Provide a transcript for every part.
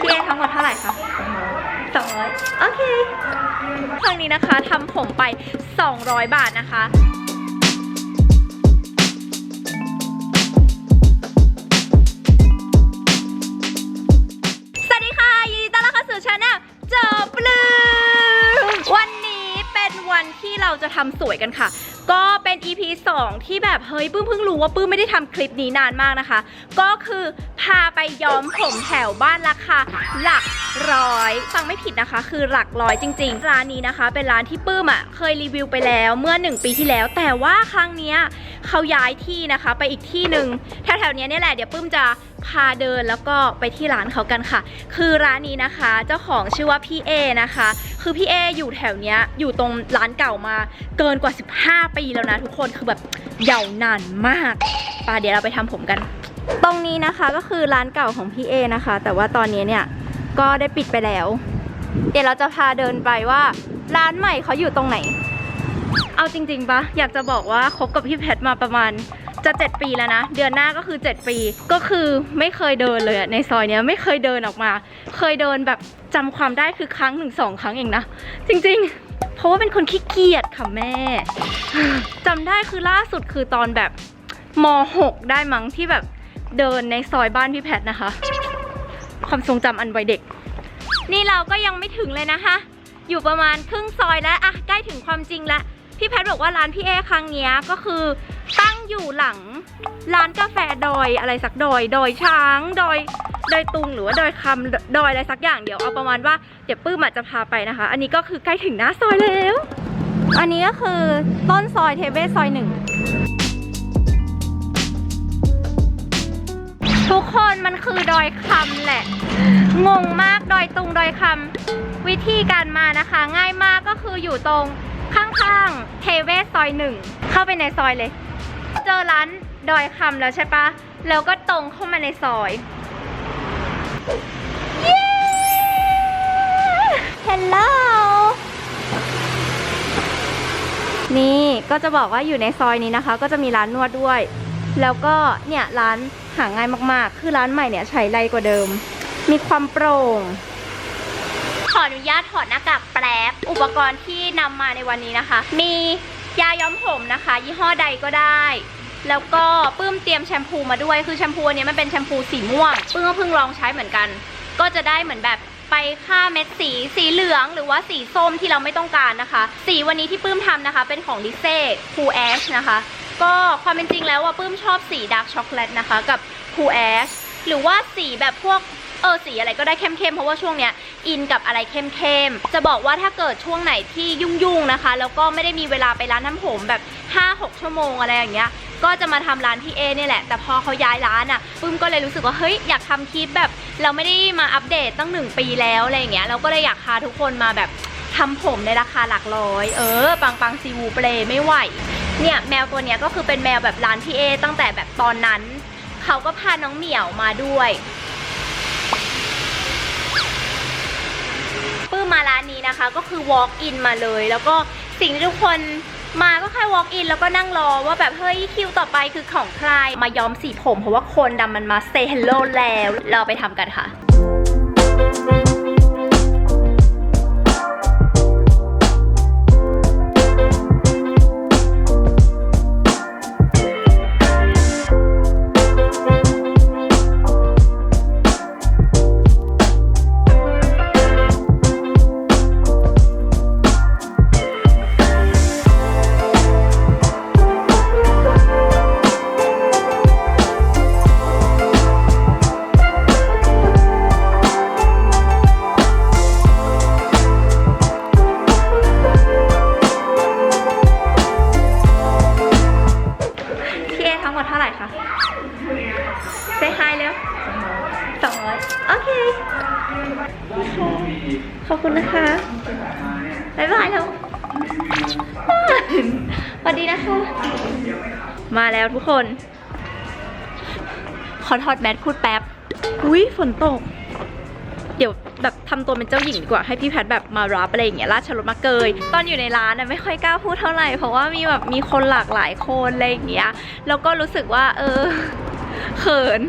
พี่เอทั้งหมดเท่าไหร่คะสองร้อยโอเค ครั้งนี้นะคะทำผมไป 200 บาทนะคะสวัสดีค่ะยินดีต้อนรับเข้าสู่ช anel เจอปลือวันนี้เป็นวันที่เราจะทำสวยกันค่ะ ก็เป็น EP 2 ที่แบบเฮ้ยปื้มเพิ่งรู้ว่าปื้มไม่ได้ทำคลิปนี้นานมากนะคะ ก็คือพาไปย้อมผมแถวบ้านราคาหลักร้อย ฟังไม่ผิดนะคะ คือหลักร้อยจริงๆ ร้านนี้นะคะ เป็นร้านที่ปื้มอะเคยรีวิวไปแล้วเมื่อ 1 ปีที่แล้ว แต่ว่าครั้งเนี้ยเขาย้ายที่นะคะ ไปอีกที่หนึ่งแถวๆเนี้ยเนี่ยแหละเดี๋ยวปื้มจะพาเดินแล้วก็ไปที่ร้านเขากันค่ะ คือร้านนี้นะคะ เจ้าของชื่อว่าพี่เอนะคะ คือพี่เออยู่แถวเนี้ยอยู่ตรงร้านเก่ามาเกินกว่า 15 ปีแล้วนะทุกคนคือแบบยาวนานมากป่าเดี๋ยวเราไปทำผมกัน ตรงนี้นะคะก็คือร้านเก่าของพี่เอนะคะ แต่ว่าตอนนี้เนี่ยก็ได้ปิดไปแล้ว เดี๋ยวเราจะพาเดินไปว่าร้านใหม่เขาอยู่ตรงไหน เอาจริงๆปะอยากจะบอกว่าคบกับพี่แพทมาประมาณ จะ 7 ปีแล้วนะ เดือนหน้าก็คือ 7 ปี ก็คือไม่เคยเดินเลยอะในซอยเนี้ยไม่เคยเดินออกมา เคยเดินแบบจำความได้คือครั้งหนึ่งสองครั้งเองนะ จริง ๆ เพราะว่าเป็นคนขี้เกียจค่ะแม่จำได้คือล่าสุดคือตอนแบบม .6 ได้มั้งที่แบบเดินในซอยบ้านพี่แพทนะคะ ความทรงจำอันวัยเด็ก นี่เราก็ยังไม่ถึงเลยนะคะ อยู่ประมาณครึ่งซอยแล้วอะใกล้ถึงความจริงแล้วพี่แพทบอกว่าร้านพี่เอครั้งเนี้ยก็คือ ตั้งอยู่หลังร้านกาแฟดอยอะไรสักดอย ดอยช้างดอยดอยตุงหรือว่าดอยคำดอยอะไรสักอย่างเดี๋ยวเอาประมาณว่าเดี๋ยวปื้มอาจจะพาไปนะคะ อันนี้ก็คือใกล้ถึงหน้าซอยแล้ว อันนี้ก็คือต้นซอยเทเวศซอยหนึ่งทุกคนมันคือดอยคำแหละ งงมากดอยตุงดอยคำวิธีการมานะคะ ง่ายมากก็คืออยู่ตรงข้างๆเทเวศซอยหนึ่งเข้าไปในซอยเลย เจอร้านดอยคำแล้วใช่ปะ แล้วก็ตรงเข้ามาในซอย เย้ฮัลโหลนี่ก็จะบอกว่าอยู่ในซอยนี้นะคะ ก็จะมีร้านนวดด้วย แล้วก็เนี่ยร้านหาง่ายมากๆ คือร้านใหม่เนี่ยใช้ไรกว่าเดิม มีความโปร่ง ขออนุญาตถอดหน้ากากแป๊บ อุปกรณ์ที่นำมาในวันนี้นะคะ มี ยาย้อมผมนะคะ ยี่ห้อใดก็ได้ แล้วก็ปื้มเตรียมแชมพูมาด้วยคือแชมพูอันเนี้ยมันเป็นแชมพูสีม่วงปื้มก็เพิ่งลองใช้เหมือนกัน ก็จะได้เหมือนแบบไปฆ่าเม็ดสีสีเหลืองหรือว่าสีส้มที่เราไม่ต้องการนะคะ สีวันนี้ที่ปื้มทำนะคะ เป็นของดิเซ่คูแอชนะคะ ก็ความเป็นจริงแล้วว่าปื้มชอบสีดาร์กช็อกโกแลตนะคะ กับคูแอชหรือว่าสีแบบพวก ออสีอะไรก็ได้เข้มๆเพราะว่าช่วงเนี้ยอินกับอะไรเข้มๆจะบอกว่าถ้าเกิดช่วงไหนที่ยุ่งๆนะคะ แล้วก็ไม่ได้มีเวลาไปร้านน้ำผมแบบ 5-6 ชั่วโมงอะไรอย่างเงี้ยก็จะมาทำร้านพี่เอเนี่ยแหละ แต่พอเขาย้ายร้านอะปึ้มก็เลยรู้สึกว่าเฮ้ยอยากทำคลิปแบบ เราไม่ได้มาอัปเดตตั้งหนึ่งปีแล้วอะไรอย่างเงี้ยเราก็เลยอยากพาทุกคนมาแบบทำผมในราคาหลักร้อย เออ ปังปังซีวูเปลไม่ไหว เนี่ยแมวตัวเนี้ยก็คือเป็นแมวแบบร้านพี่เอตั้งแต่แบบตอนนั้น เขาก็พาน้องเหมียวมาด้วย ปื้มมาร้านนี้นะคะ ก็คือ walk in มาเลย แล้วก็สิ่งที่ทุกคนมาก็แค่ walk in แล้วก็นั่งรอว่าแบบเฮ้ยคิวต่อไปคือของใคร มาย้อมสีผมเพราะว่าคนดำมันมา say hello แล้ว เราไปทำกันค่ะ ทั้งหมดเท่าไหร่คะเซฮายเร็วสองร้อยโอเค ขอบคุณนะคะบ๊ายบายแล้วสวัสดีนะคะ มาแล้วทุกคน ขอถอดแมสพูดแป๊บ อุ้ยฝนตก เดี๋ยวแบบทำตัวเป็นเจ้าหญิงดีกว่าให้พี่แพทแบบมารับอะไรอย่างเงี้ยราชรถมาเกย ตอนอยู่ในร้านนะไม่ค่อยกล้าพูดเท่าไหร่เพราะว่ามีแบบมีคนหลากหลายคนอะไรอย่างเงี้ยแล้วก็รู้สึกว่า เออเขิน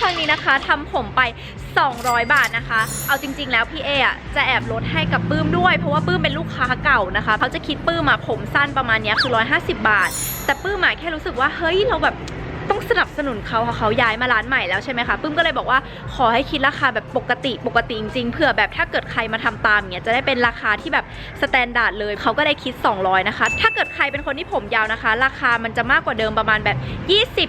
ครั้งนี้นะคะทำผมไป 200 บาทนะคะ เอาจริง ๆ แล้วพี่เออะจะแอบลดให้กับปื้มด้วย เพราะว่าปื้มเป็นลูกค้าเก่านะคะเขาจะคิดปื้มมาผมสั้นประมาณนี้คือ 150 บาท แต่ปื้มอะแค่รู้สึกว่าเฮ้ยเราแบบ สนับสนุนเขาค่ะเขาย้ายมาร้านใหม่แล้วใช่ไหมคะปื้มก็เลยบอกว่าขอให้คิดราคาแบบปกติปกติจริงๆเผื่อแบบถ้าเกิดใครมาทำตามเนี้ยจะได้เป็นราคาที่แบบสแตนดาร์ดเลยเขาก็ได้คิด 200 นะคะ ถ้าเกิดใครเป็นคนที่ผมยาวนะคะ ราคามันจะมากกว่าเดิมประมาณแบบ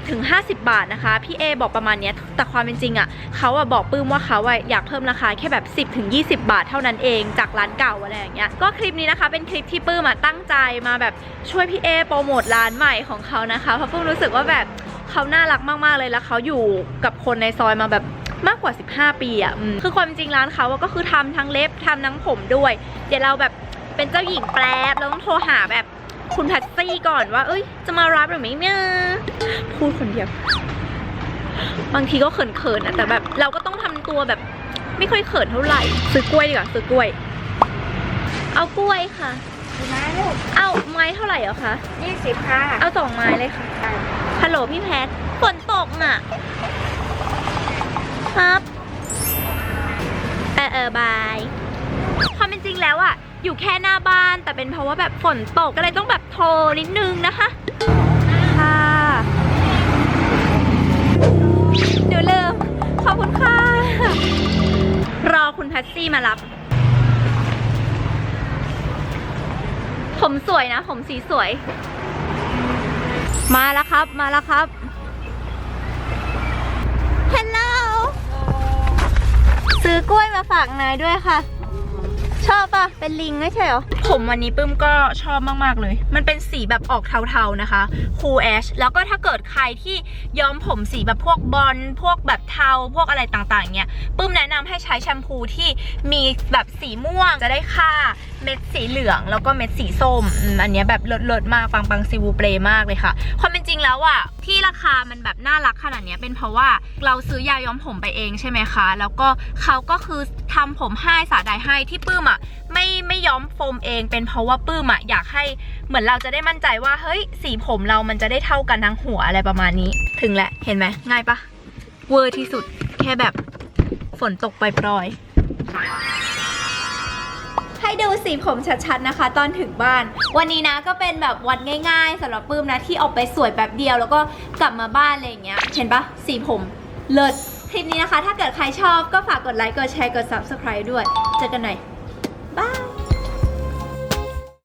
20ถึง50 บาทนะคะพี่เอบอกประมาณเนี้ยแต่ความเป็นจริงอะ่ะเขาอะบอกปื้มว่าเขาอะอยากเพิ่มราคาแค่แบบ 10ถึง20 บาทเท่านั้นเองจากร้านเก่าอะไรอย่างเงี้ยก็คลิปนี้นะคะเป็นคลิปที่ปื้มอะตั้งใจมาแบบช่วยพี่เอโปรโมทร้านใหม่ของเขานะคะเพราะปื้มรู้สึกว่าแบบ เขาน่ารักมากๆเลยแล้วเขาอยู่กับคนในซอยมาแบบมากกว่า 15 ปีอะ่ะคือความจริงร้านเขาก็คือทำทั้งเล็บทำทั้งผมด้วย เดี๋ยวเราแบบเป็นเจ้าหญิงแปรบเราต้องโทรหาแบบคุณแพตซี่ก่อนว่า เอ้ย จะมารับหรือไม่เนี่ยพูดคนเดียว บางทีก็เขินๆนะแต่แบบเราก็ต้องทำตัวแบบ ไม่ค่อยเขินเท่าไหร่ ซื้อกล้วยดีกว่าซื้อกล้วย เอากล้วยค่ะ ไม้ลูกเอาไม้เท่าไหร่เหรอคะ ยี่สิบค่ะเอาสองไม้เลยค่ะ ฮัลโหลพี่แพทฝนตกน่ะ ครับเออเออบายความเป็นจริงแล้วอะอยู่แค่หน้าบ้านแต่เป็นเพราะว่าแบบฝนตกก็เลยต้องแบบโทรนิดนึงนะคะ ค่ะเดี๋ยวเริ่มขอบคุณค่ะ รอคุณแพทซี่มารับ ผมสวยนะ ผมสีสวย มาแล้วครับ มาแล้วครับ hello ซื้อกล้วยมาฝากนายด้วยค่ะ ชอบปะเป็นลิงไม่ใช่เหรอ ผมวันนี้ปื้มก็ชอบมากๆเลย มันเป็นสีแบบออกเทาๆนะคะ Cool Ash แล้วก็ถ้าเกิดใครที่ย้อมผมสีแบบพวกบอลพวกแบบเทาพวกอะไรต่างๆเนี้ยปื้มแนะนำให้ใช้แชมพูที่มีแบบสีม่วงจะได้ค่าเม็ดสีเหลือง แล้วก็เม็ดสีส้มอันนี้แบบเลิศๆมากปังปังซิวูเปรมากเลยค่ะความเป็นจริงแล้วอะที่ราคามันแบบน่ารักขนาดเนี้ยเป็นเพราะว่าเราซื้อยาย้อมผมไปเองใช่ไหมคะ แล้วก็เขาก็คือทำผมให้สาใดให้ที่ปื้มอะไม่ไม่ย้อมโฟมเองเป็นเพราะว่าปื้มอะอยากให้เหมือนเราจะได้มั่นใจว่าเฮ้ยสีผมเรามันจะได้เท่ากันทั้งหัวอะไรประมาณนี้ ถึงแหละเห็นไหมง่ายปะเวอร์ที่สุดแค่แบบฝนตกปล่อยให้ดูสีผมชัดๆนะคะ ตอนถึงบ้าน วันนี้นะก็เป็นแบบวันง่ายๆสำหรับปื้มนะที่ออกไปสวยแบบเดียว แล้วก็กลับมาบ้านอะไรอย่างเงี้ยเห็นปะสีผมเลิศคลิปนี้นะคะ ถ้าเกิดใครชอบก็ฝากกดไลค์กดแชร์กด subscribe ด้วย เจอกันหน่อยบาย